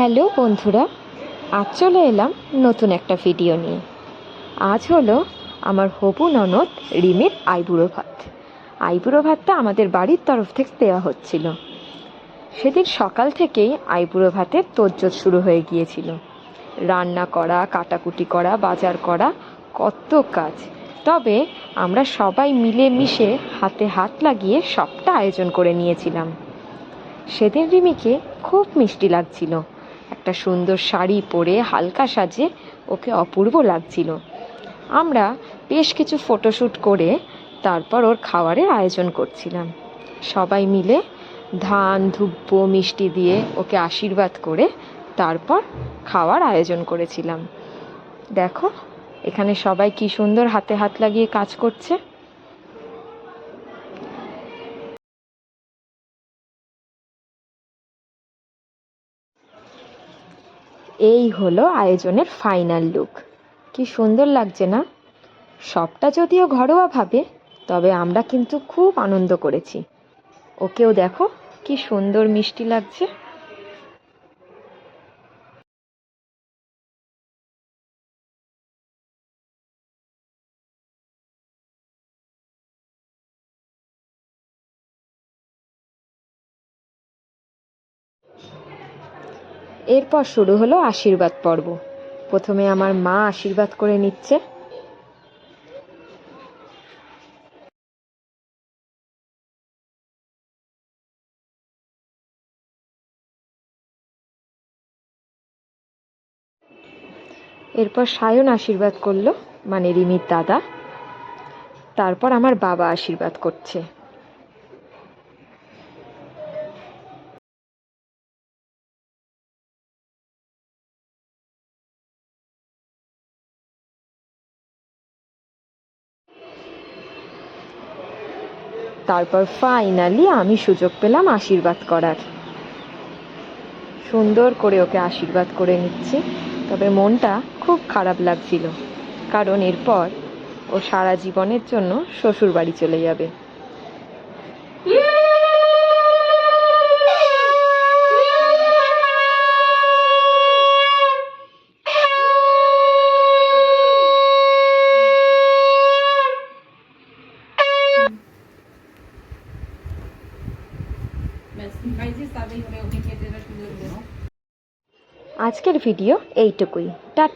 Hello বন্ধুরা, আজ চলে এলাম নতুন একটা ভিডিও নিয়ে। আজ হলো আমার হবু ননদ রিমির আইবুড়ো ভাত। আইবুড়ো ভাতটা আমাদের বাড়ির তরফ থেকে দেওয়া হচ্ছিল। সেদিন সকাল থেকেই আইবুড়ো ভাতের তোজ্জোর শুরু হয়ে গিয়েছিল। রান্না করা, কাটাকুটি করা, বাজার করা, কত কাজ। তবে আমরা সবাই মিলে মিশে হাতে হাত লাগিয়ে সবটা আয়োজন করে নিয়েছিলাম। সেদিন রিমিকে খুব মিষ্টি লাগছিল। একটা সুন্দর শাড়ি পরে হালকা সাজে ওকে অপূর্ব লাগছিল। আমরা বেশ কিছু ফটোশ্যুট করে তারপর ওর খাবারের আয়োজন করছিলাম। সবাই মিলে ধান ধুব্ব মিষ্টি দিয়ে ওকে আশীর্বাদ করে তারপর খাওয়ার আয়োজন করেছিলাম। দেখো, এখানে সবাই কি সুন্দর হাতে হাত লাগিয়ে কাজ করছে। এই হলো আয়োজনের ফাইনাল লুক কি সুন্দর লাগছে না? সবটা যদিও ঘরোয়াভাবে তবে আমরা কিন্তু খুব আনন্দ করেছি। ওকেও দেখো, কি সুন্দর মিষ্টি লাগছে। এরপর শুরু হলো আশীর্বাদ পর্ব। প্রথমে আমার মা আশীর্বাদ করে নিচ্ছে। এরপর সায়ন আশীর্বাদ করল মানে রিমির দাদা। তারপর আমার বাবা আশীর্বাদ করছে। তারপর ফাইনালি আমি সুযোগ পেলাম আশীর্বাদ করার। সুন্দর করে ওকে আশীর্বাদ করে নিচ্ছি, তবে মনটা খুব খারাপ লাগছিল, কারণ এরপর ও সারা জীবনের জন্য শ্বশুর বাড়ি চলে যাবে। আজকের ভিডিও এইটুকুই। টাটা।